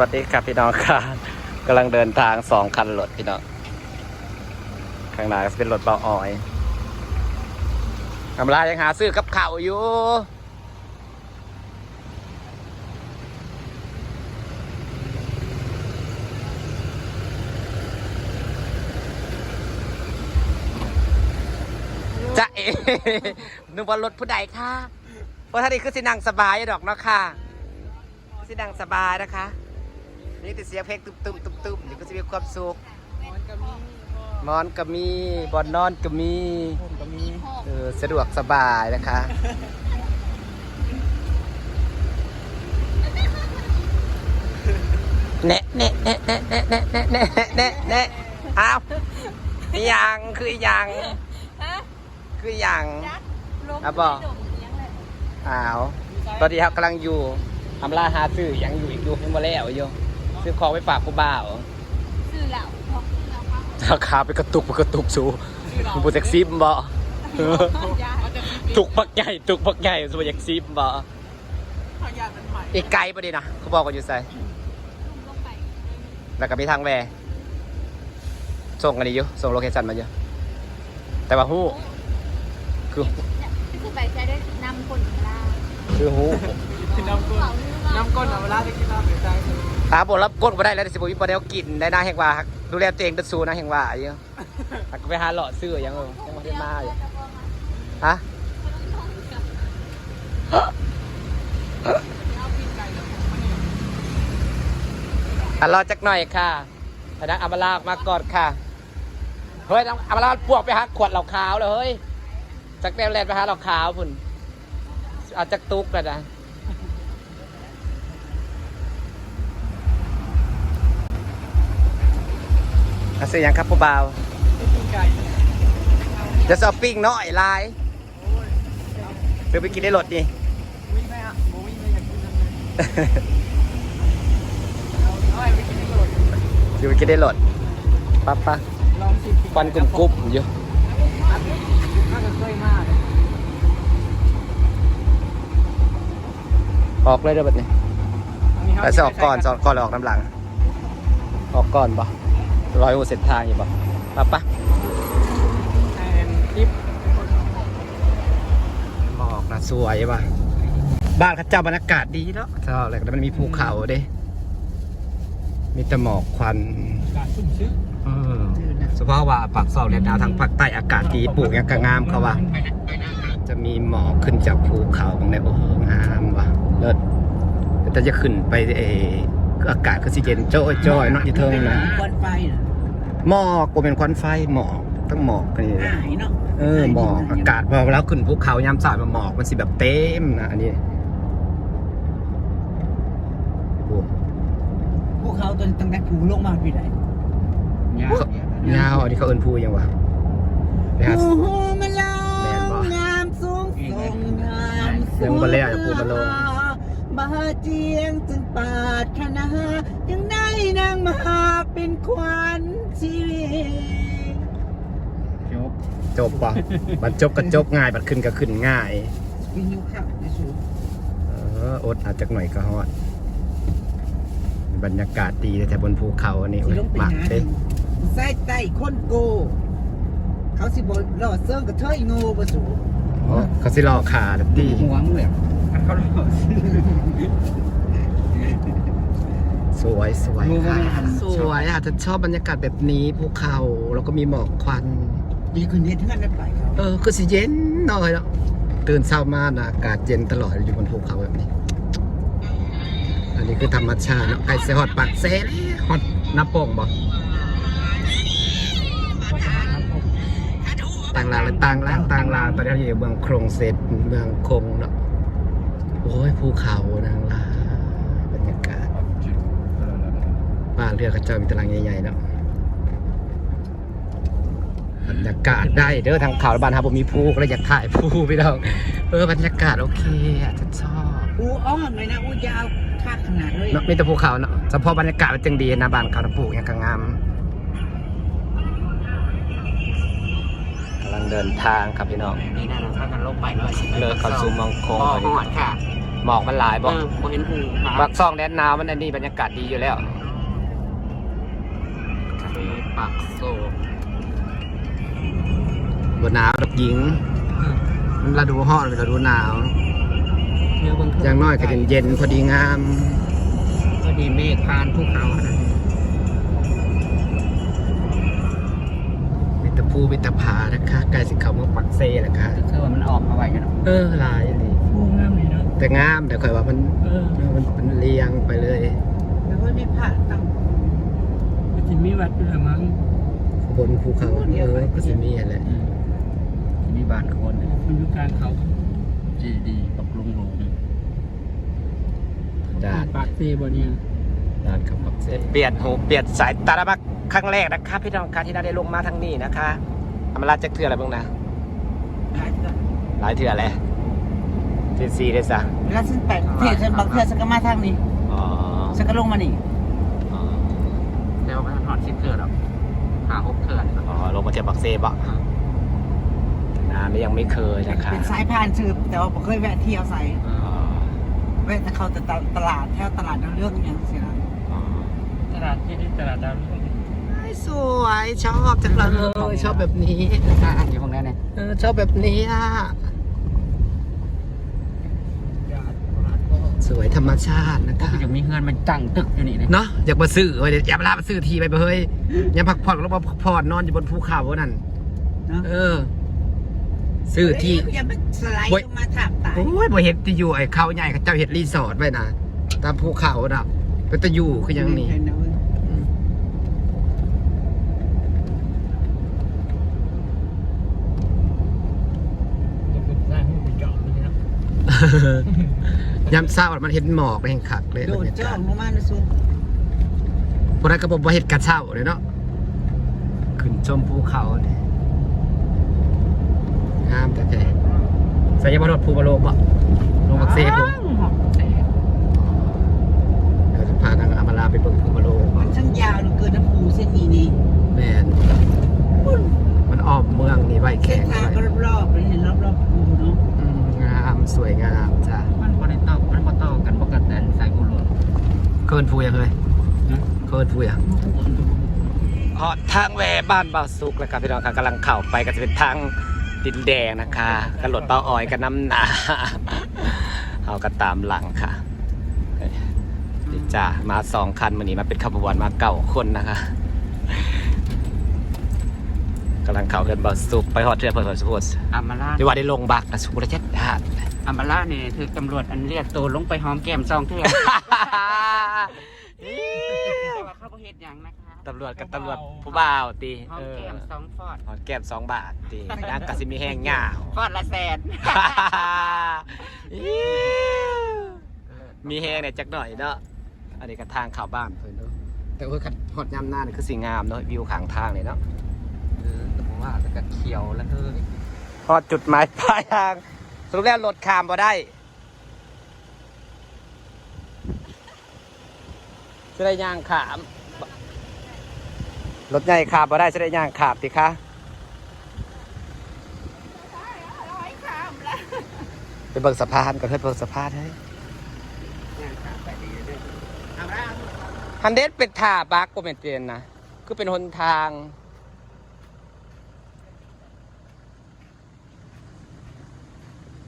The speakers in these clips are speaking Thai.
วัสดีครับพี่น้องค่ะกำลังเดินทางสองคันรถพี่น้องข้างหน้าก็เป็นรถเบาอ้อยทำลายยังหาซื้อกับข่าวอยู่จะเอ๋นึกว่ารถผู้ใดค่ะเพราะท่านนี้คือสินังสบายดอกเนาะค่ะสิดังสบายนะคะ นี่แต่เสียงเพลงตุ้มๆตุ้มๆอยู่ก็จะมีความสุขนอนก็มีบอนนอนก็มีเออสะดวกสบายนะคะเนะเนะเนะเนะเนะเนะเนะเนะเนะเนะอ้าวอีหยังคืออีหยังฮะคืออีหยังจักลงอะบอกไม่ดมเลี้ยงเลยอ้าวตอนนี้ครับกำลังอยู่ทำลาหาซื้อยังอยู่อีกอยู่ยังมาแล้วอยู่ ซื้อของไปฝากกูบ่าวซื้อเหล่าพอกซื้อเหล่าพักราคาไปกระตุกไปกระตุกสูมึงพูดแท็กซี่บ่ยาตุกปักใหญ่ตุกปักใหญ่สมัยแท็กซี่บ่อีกไกลปะดินะเขาบอกกันอยู่ใส่ลงไปแล้วก็มีทางแวร์ส่งกันดีอยู่ส่งโลเคชั่นมาเยอะแต่ว่าฮู้คือเนี่ยที่คือไปใช้ได้นำคนลาคือฮู้น้ำก้นน้ำก้นเอาเวลาจะกินน้ำหรือใจ ถามบอกรับกดมาได้แล้วแต่สิบวิปเดียวกินได้นะแห่งว่าดูแลตัวเองดัดซูนะแห่งว่าเยอะก็ไปหาหล่อซื้อยังเออยังไม่ได้มาอยู่ฮะอะรอจักหน่อยค่ะพนักอามาลาออกมาก่อนค่ะ เฮ้ยน้องอามาลาปวกไปหาขวดเหล้าขาวเลยเฮ้ยจักแนวแลนไปหาเหล้าขาวพุ่นเอาจักตุกแล้วนะ อาเสียงครับพ่อบาวจะสอปปิ้งเนาะไลายเดี๋ยวไปกินได้รถดิเดี๋ยวไปกินได้รถปั๊บปั๊บฟันกุ้มกลุ่มอยอะออกเลยเด้อแบบนี้แต่สอบก่อนสอกก่อนออกน้ำหลัง ออกก่อนปะ ร้อยโอเส้นทางอยู่ปะปั๊บปะแอนทิปบอกนะสวยปะบ้านเขาเจ้าบรรยากาศดีเนาะเจ้าอะไรแต่มันมีภูเขาเด้มีแต่หมอกควันการชุ่มชื้นเออเฉพาะว่าปากซอกเนี่ยดาวทางภาคใต้อากาศดีปลูกยังกะงามเขาว่า จะมีหมอกขึ้นจากภูเขาตรงนี้โอ้โหงามว่ะเลิศแต่จะขึ้นไปเอออากาศก็สิเย็นจ้อยจ้อยๆเนาะอยู่เทิงนะควันไฟน่ะ หมอกก็เป็นควันไฟหมอกต้องหมอกกันนี่หายเนาะเออหมอกอากาศพอแล้วขึ้นภูเขายามสายมาหมอกมันสิแบบเต็มนะอันนี้โอ้พวกเขาตอนตั้งแต่ผูลงมาพี่ไหนยาวอันนี้เขาเอินภูยังวะไปหาโอ้โหมันลแม่นบ่งามสูงส่งงามสูยังบ่แล้วอย่าพูดมาลงบาเจียงจึงปรารถนายังได้ นางมาเป็นขวัญชีวิตจบป่ะบัดจบก็จบง่ายบัดขึ้นก็ขึ้นง่ายวิวขับในสูงเอออดอาจจะหน่อยก็ฮอด บรรยากาศดีแต่บนภูเขาอันนี้สิโอ้ยลงไปมักหาเด้ใส่ใต้คนโก เขาสิบรอดเซิงกับเธออีโง่บ่สูอ๋อเขาสิรอขาดตีหัวมึงเลยเขาหล่อ สวยสวยงูก็ค่ะไม่ทันสวยอาจจะชอบบรรยากาศแบบนี้ภูเขาแล้วก็มีหมอกควันดีคนนี้ทั้งนั้นได้ไปเขาเออคือสิเย็นหน่อยเนาะตื่นเช้ามานะอากาศเย็นตลอดอยู่บนภูเขาแบบนี้ อันนี้คือธรรมชาติเนาะไก่เสฮอดปักเซนฮอดน้ำโป่งบ่ต่างลางเลยต่างล่างต่างลางตอนนี้เราอยู่เมืองโครงเซตเมืองคงเนาะโอ้ยภูเขานางลาบรรยากาศ บ้านเรือกระเจ้ามีตารางใหญ่ๆเนาะบรรยากาศได้เด้อทางเขาบ้านครับผมมีภูก็เลยอยากถ่ายภูพี่น้องเออบรรยากาศโอเคอาจจะชอบอูอ้อมเลยนะอูยาวคักขนาดเลยเนาะมีแต่ภูเขาเนาะเฉพาะบรรยากาศมันจึงดีนะบ้านเขาปลูกอย่างกงามกำลังเดินทางครับพี่น้องนี่นะเราพากันลงไปด้วยเลิกเข้าสู่เมืองคงบ่หอดค่ะหหมอกมันหลายเอบ่อบ่เห็นหูหาบักซองแดนหนาวมันอันนี้บรรยากาศดีอยู่แล้วทะเล ปากโซบนหนาวดอกหญิงมันฤดูร้อนเป็นฤดูหนาวเที่ยวเบิ่งอย่างน้อยก็เย็นๆพอดีงาม พอดีเมฆผ่านภูเขาอะนะมิตรภูมิตรผานะคะใกล้สิเขาเมืองปักเซ่แล้วค่ะก็คือว่ามันออกมาไว้กันเนาะเออหลายอันนี้โอ้งามดีเนาะแต่งามแต่ค่อยว่ามันเออมันมันเรียงไปเลย แล้วก็มีพระตั้งก็ สิมีวัดด้วยมั้งบนภูเขาเออก็จะมีอะไรที่มีบ้านคนเนี่ยมันอยู่กลางเขาจีดีกับลุงหลงด่านปากเซ่บ่เนี่ยด่านคำปักเซ่เปลี่ยนหูเปลี่ยนสายตาละบักครั้งแรกนะคะพี่น้องคะที่ได้ลงมาทางนี้นะคะอำมาลาจักเทืออะไรบ้างนะหลายเทื่อหลายเทือเลยเจนซีได้ซะแล้วฉันไปเทศฉันบางเทื่อฉันก็มาทางนี้อ๋อฉันก็ลงมานี่อ๋อแล้ว มันถอดชิปเถื่อนหรอกหาหกเถื่อนอ๋อลงมาเทียบปักเซ่บะนานนี้ยังไม่เคยนะคะเป็นสายพานชื่อแต่ว่าผมเคยแวะเที่ยวใส่อ๋อแวะแต่เขาแต่ตลาดแถวตลาดดาวเรื่องอย่างเสียอ๋อตลาดที่นี่ตลาดดาวเรืองสวยชอบจังเลยชอบแบบนี้อ่าอยู่ของนั้นเนี่ยเออชอบแบบนี้อะ สวยธรรมชาตินะก็คะคือยังมีเงินมันตั้งตึกอยู่นี่เนี่ยเนาะอยากมาซื้อเว้ยเดี๋ยวอย่ามาลามาซื้อทีไปเฮ้ยอย่าพักผ่อนแล้วมาพักผ่อนนอนอยู่บนภูเขานั่นเนาะเออ ซื้อที่ อย่าไปสไลด์ลงมาถามตายโอ้ยบ่เห็นที่อยู่ไอ้เขาใหญ่เขาเจ้าเห็ดรีสอร์ทไว้นะตามภูเขาน่ะเป็นตะอยู่คือยังนี่ เห็นะเว้ย จะเป็นสร้างให้เป็นเจาะเลยนะ ยามเช้ามันเห็นหมอกเลยเห็นคักเลยโดบรดรยาเจ้ากาศลงมาในซุปพวกนั้นก็บอกว่าเห็ดกระเช้าเลยเนาะขึ้นชมภูเขาเนี่ยงามแต่ใจใส่ยาบารถภูบาโลกบ่ลงบักเซ่ภูเดี๋ยวจะพานางอามาลาไปเบิ่งภูบาโลกมันช่างยาวเหลือเกินนะปูเส้นนี้นี่ แมนมันอ้อมเมืองนี่ไว้แข่ เส้น ง ทาง ไว้ ก็รอบๆเลยเห็นรอบๆปูเนาะ อืมงามสวยงามจ้ะ มันบ่ได้ต่อมันบ่ต่อกันบ่กันแต่สายกุหลาบ เคินภูยังเลยนะเคินภูยังหอดทางแหวบ้านเบาสุกแล้วครับพี่น้องครับกำลังเข้าไปก็จะเป็นทางดินแดงนะคะกระโดดเบาอ้อยกับน้ำหนาเอาก็ตามหลังค่ะนี่จ้ามาสองคันมันนี้มาเป็นขบวนมาเก่าคนนะคะกำลังเข้าเกินเบาสุกไปหอดเทือเพื่อนสุโขทัยอามาล่าดีว่าได้ลงบักนะสุขระเจ็ดดาด อามาล่าเนี่ยคือตำรวจอันเรียกตัวลงไปหอมแก้มซองเถื่อนแต่ว่าเขาบ่เฮ็ดหยังนะคะตำรวจกับตำรวจผู้บ่าวตีหอมเออแก้มซองฟอดหอมแก้มสองบาทตีนางกะสิมีแห้งหง่าวฟอดละแสน มีแห้งเนี่ยจักหน่อยเนาะ อันนี้ก็ทางเข้าบ้านเพิ่นเนาะ แต่ว่าขัดหอดยามหน้านี่คือสิ่งงามเนาะวิวข้างทางเลยเนาะ เออแต่ผมว่าแต่ก็เขียวแล้วเฮ้ยพอดจุดหมายปลายทาง สรุปแล้วรถข้ามบ่ได้จะได้ย่างขาม รถใหญ่ขามบ่ได้จะได้ย่างขามติคะไปเบิ่งสะพานก่อนเฮ้ยเบิ่งสะพานเฮ้ยย่างขาไปดีเรื่อยๆเอาละฮันเดสเป็นท่าบักก็เป็นเปลี่ยนนะ คือเป็นหนทางอ๋ออ๋อ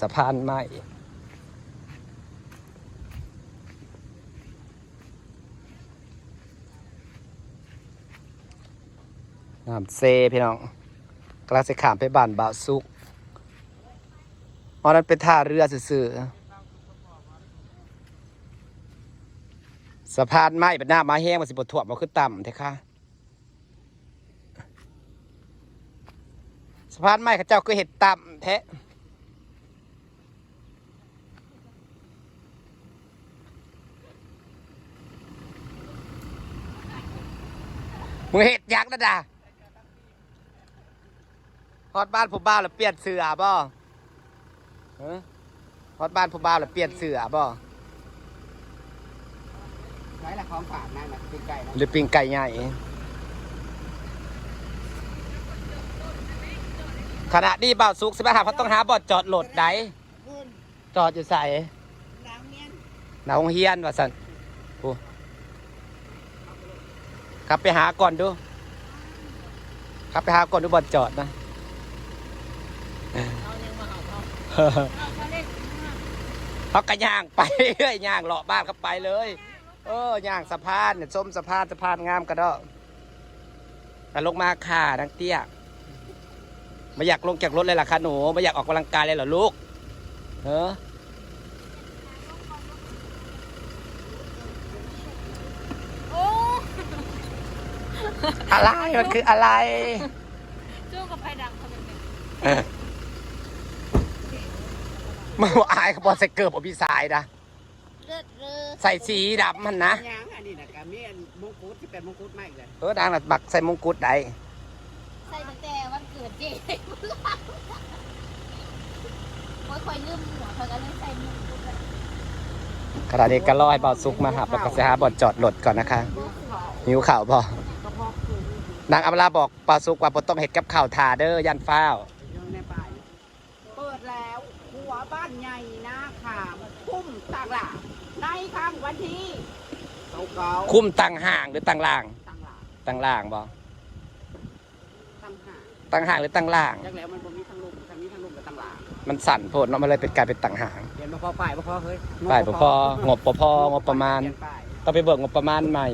สะพานใหม่น้ำเซพี่น้องกลังจะขามไปบ้านบ่าวซุกเพราะนั้นเป็นท่าเรือซื่อสะพานไม้เป็นหน้ามาแห้งมันสิบถ่วมมาขึ้นต่ำเถอะค่ะสะพานไม้ข้าเจ้าคือเห็ดต่ำแท้ มึงเห็ดยักษ์นะดาฮอดบ้านผู้บ้าวแล้วเปลี่ยนเสือบ่ฮะฮอดบ้านผู้บ้าวแล้วเปลี่ยนเสือบ่ใช้ละของฝากนั่นนะเป็นไก่นะหรือปิ้งไก่ใหญ่ขณะนี้บ่าวสุกสิบหาเขาต้องหาบอดจอดโหลดไดจอดอยู่ใส่เหนาโรงเฮียนว่าสันโอ้ ขับไปหาก่อนดูขับไปหาก่อนดูบอลจอดนะเขากระย่างไปเรื่อยย่างเลาะบ้านเขาไปเลย เออย่างสะพานเนี่ยส้มสะพานสะพานงามกระดอกแต่ลงมาค่ะนังเตี้ยไม่อยากลงจากรถเลยล่ะคะหนูไม่อยากออกกำลังกายเลยเหรอลูกเออ อะไรมันคืออะไรจู้กับไผ่ดังเขาเป็นไงเออมาว่าอายเขาบอกใส่เกิบอภิสายนะเลือดเรือใส่สีดำมันนะยางอันนี้นะกามีอันมงกุฎที่เป็นมงกุฎไม่เลยเออดังน่ะบักใส่มงกุฎใดใส่ตั้งแต่วันเกิดเจ๊โอ้ยคอยลืมหัวเขาก็เลยใส่หมวกปุ๊บเลยขณะนี้ก็รอให้เบาซุกมาหับแล้วก็จะหาบอดจอดรถก่อนนะคะหิวข่าวบ่ นางอำลาบอกเบาซุกว่าบ่ต้องเห็ดกับข่าวทาเด้อยันฟ้าวอยู่ในป่ายเปิดแล้วหัวบ้านใหญ่นะขามพุ่มต่างหลาในข้างวันที่เก้าเก้าคุ้มตั้งห่างหรือตั้งล่างต่างหลาตั้งล่างบ่ต่างหาตั้งห่างหรือตั้งล่างจากแล้วมันบ่มีทั้งลุมทั้งนี้ทั้งลุมกับต่างหลามันสั่นโพดเนาะมันเลยเป็นกลายเป็นตั้งห่างเรียนมาพอป้ายบ่พอเฮ้ยป้ายบ่พองบบ่พองบประมาณ เรียนป้ายต้องไปเบิกงบประมาณใหม่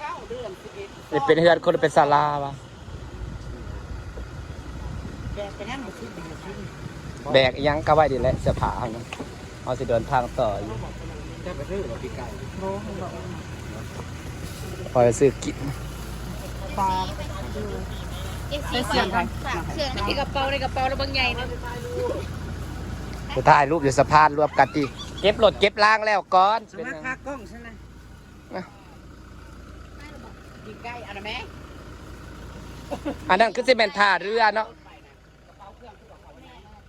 เก้าเดือน สิบเอ็ดนี่เป็นเฮือนคนหรือเป็นศาลาวะแกไปนั่งบ่คิดบ่คิดแบกอิหยังก็ไว้ดีแหละเสื้อผ้าเอาเนาะเอาสิเดินทางต่ออยู่จะไปซื้อบ่ปีไก่โอ้โหบอกพอไปซื้อกินปลาเจ๊สีเสียงฝากเสื้อในกระเป๋าในกระเป๋าแล้วบางใหญ่นะไปถ่ายรูปอยู่สะพานรวมกันตีเก็บรถเก็บล้างแล้วก่อนสมาคากล้องใช่ไหม ปีไก่อะไรไหมอันนั้นคือสิเป็นท่าเรือเนาะ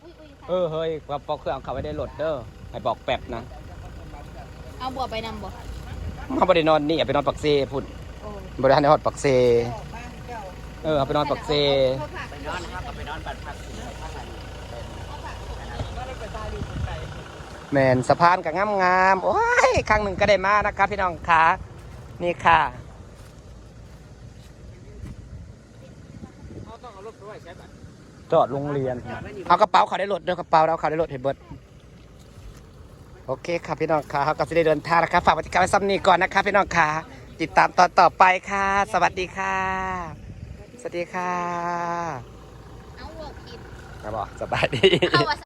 อุ้ยอุ้ยเออเฮ้ยกระเป๋าเครื่องเขาไว้ได้รถเด้อให้บอกแป๊บนะเอาบัวไปนำบ่มาบ่ได้นอนนี่เอาไปนอนปักเซพุ่นโอ้บ่ได้ทันได้ฮอดปักเซบ้านเจ้าเออเอาไปนอนปักเซ ไปนอนนะครับก็ไปนอนบ้านพักแมนสะพานก็งามงามๆโอ้ยครั้งหนึ่งก็ได้มานะครับพี่น้องขานี่ค่ะ จอดโรงเรียน เอากระเป๋าเขาได้รถเด้อกระเป๋าแล้วเขาได้รถให้เบิดโอเคครับพี่น้องค่ะเขาก็จะได้เดินทางนะครับฝากปฏิการไว้ซ้ำนี้ก่อนนะครับพี่น้องค่ะติดตามตอนต่อไปค่ะ สวัสดีค่ะ สวัสดีค่ะเอาบอกผิดครับบอกสบายดีเอาว่า